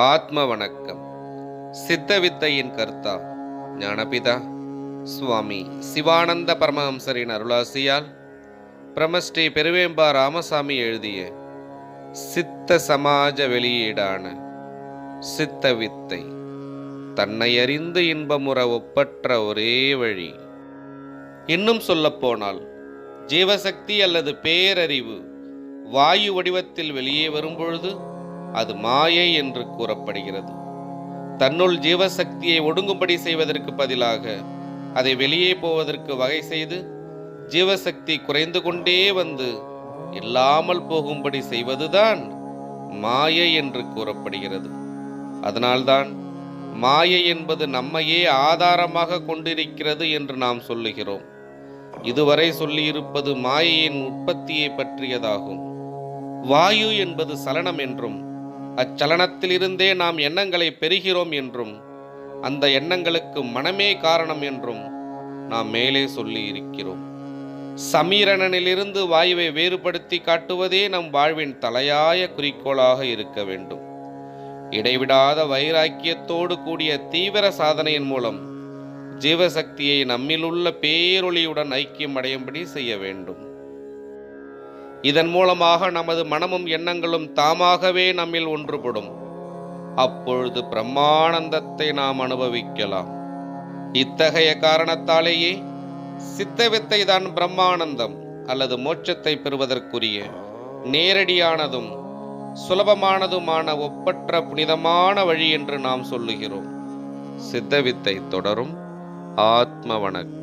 ஆத்ம வணக்கம் சித்த வித்தையின் கர்த்தா ஞானபிதா சுவாமி சிவானந்த பரமஹம்சரின் அருளாசியால் பிரமஸ்ரீ பெருவேம்பா ராமசாமி எழுதிய சித்த சமாஜ வெளியீடான சித்த வித்தை தன்னை அறிந்து இன்பமுற ஒப்பற்ற ஒரே வழி. இன்னும் சொல்லப்போனால் ஜீவசக்தி அல்லது பேரறிவு வாயு வடிவத்தில் வெளியே வரும்பொழுது அது மாயை என்று கூறப்படுகிறது. தன்னுள் ஜீவசக்தியை ஒடுங்கும்படி செய்வதற்கு பதிலாக அதை வெளியே போவதற்கு வகை செய்து ஜீவசக்தி குறைந்து கொண்டே வந்து இல்லாமல் போகும்படி செய்வதுதான் மாயை என்று கூறப்படுகிறது. அதனால்தான் மாயை என்பது நம்மையே ஆதாரமாக கொண்டிருக்கிறது என்று நாம் சொல்லுகிறோம். இதுவரை சொல்லியிருப்பது மாயையின் உற்பத்தியை பற்றியதாகும். வாயு என்பது சலனம் என்றும் அச்சலனத்திலிருந்தே நாம் எண்ணங்களை பெறுகிறோம் என்றும் அந்த எண்ணங்களுக்கு மனமே காரணம் என்றும் நாம் மேலே சொல்லி இருக்கிறோம் சமீரணனிலிருந்து வாயுவை வேறுபடுத்தி காட்டுவதே நம் வாழ்வின் தலையாய குறிக்கோளாக இருக்க வேண்டும். இடைவிடாத வைராக்கியத்தோடு கூடிய தீவிர சாதனையின் மூலம் ஜீவசக்தியை நம்மிலுள்ள பேரொளியுடன் ஐக்கியம் அடையும்படி செய்ய வேண்டும். இதன் மூலமாக நமது மனமும் எண்ணங்களும் தாமாகவே நம்மில் ஒன்றுபடும். அப்பொழுது பிரம்மானந்தத்தை நாம் அனுபவிக்கலாம். இத்தகைய காரணத்தாலேயே சித்தவித்தை தான் பிரம்மானந்தம் அல்லது மோட்சத்தை பெறுவதற்குரிய நேரடியானதும் சுலபமானதுமான ஒப்பற்ற புனிதமான வழி என்று நாம் சொல்லுகிறோம். சித்தவித்தை தொடரும். ஆத்ம வணக்கம்.